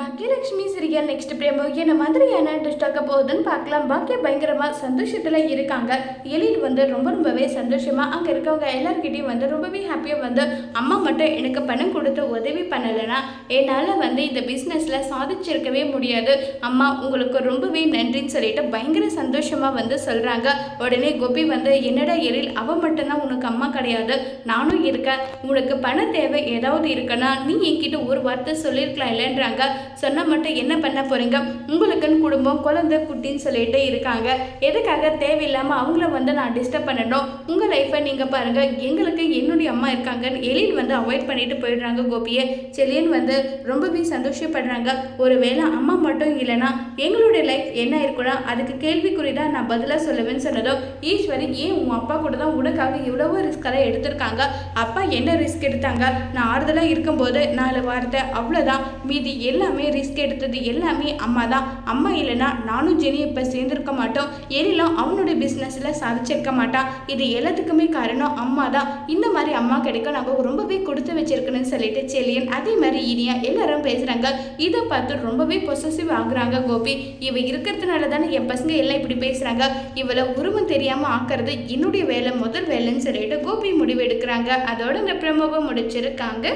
Baakiyalakshmi serial next பிரேமோ என்ன மாதிரியான ஆக போகுதுன்னு பார்க்கலாம். பாக்கிய பயங்கரமா சந்தோஷத்துல இருக்காங்க. எழில் வந்து ரொம்ப ரொம்பவே சந்தோஷமா அங்க இருக்கவங்க எல்லாருக்கிட்டையும் வந்து ரொம்பவே ஹாப்பியா வந்து அம்மா மட்டும் எனக்கு பணம் கொடுத்து உதவி பண்ணலைன்னா என்னால் வந்து இந்த பிஸ்னஸில் சாதிச்சிருக்கவே முடியாது. அம்மா உங்களுக்கு ரொம்பவே நன்றின்னு சொல்லிட்டு பயங்கர சந்தோஷமா வந்து சொல்றாங்க. உடனே கோபி வந்து என்னடா எழில் அவ மட்டும்தான் உனக்கு அம்மா கிடையாது. நானும் இருக்கேன். உனக்கு பண தேவை ஏதாவது இருக்குன்னா நீ என்கிட்ட ஒரு வார்த்தை சொல்லியிருக்கலாம் இல்லைன்றாங்க. சொன்னால் மட்டும் என்ன பண்ண போறீங்க? உங்களுக்குன்னு குடும்பம் குழந்தை குட்டின்னு சொல்லிட்டு இருக்காங்க. எதுக்காக தேவையில்லாம அவங்கள வந்து நான் டிஸ்டர்ப் பண்ணணும்? உங்க லைஃப்பை நீங்க பாருங்க. எங்களுக்கு என்னுடைய அம்மா இருக்காங்கன்னு எழில் வந்து அவாய்ட் பண்ணிட்டு போயிடுறாங்க கோபியை. செலியன் வந்து ரொம்பவே சந்தோஷப்படுறாங்க. ஒருவேளை அம்மா மட்டும் இல்லைன்னா எங்களுடைய லைஃப் என்ன இருக்குன்னா அதுக்கு கேள்விக்குறி தான் நான் பதிலாக சொல்லுவேன்னு சொன்னதோ ஈஸ்வரி ஏன் உன் அப்பா கூட தான் உனக்காக இவ்வளவோ ரிஸ்க் எல்லாம் எடுத்திருக்காங்க? அப்பா என்ன ரிஸ்க் எடுத்தாங்க? நான் ஆறுதலாக இருக்கும்போது நாலு வார்த்தை அவ்வளோதான் மீதி எல்லாமே எல்லாமே ரிஸ்க் எடுத்தது எல்லாமே அம்மா தான். அம்மா இல்லைன்னா நானும் ஜெனி இப்போ சேர்ந்துருக்க மாட்டோம். எழிலும் அவனுடைய பிஸ்னஸில் சாதிச்சிருக்க மாட்டான் இது எல்லாத்துக்குமே காரணம் அம்மா தான். இந்த மாதிரி அம்மா கிடைக்க நாங்கள் ரொம்பவே கொடுத்து வச்சிருக்கணும்னு சொல்லிட்டு செலியன் அதே மாதிரி இனியா எல்லாரும் பேசுகிறாங்க இதை பார்த்து ரொம்பவே பொசசிவ் ஆகுறாங்க கோபி. இவ இருக்கிறதுனால தானே என் பசங்க எல்லாம் இப்படி பேசுகிறாங்க இவளை உருவம் தெரியாமல் ஆக்கிறது என்னுடைய வேலை முதல் வேலைன்னு சொல்லிட்டு கோபி முடிவு எடுக்கிறாங்க. அதோட இந்த பிரமோவை முடிச்சிருக்காங்க.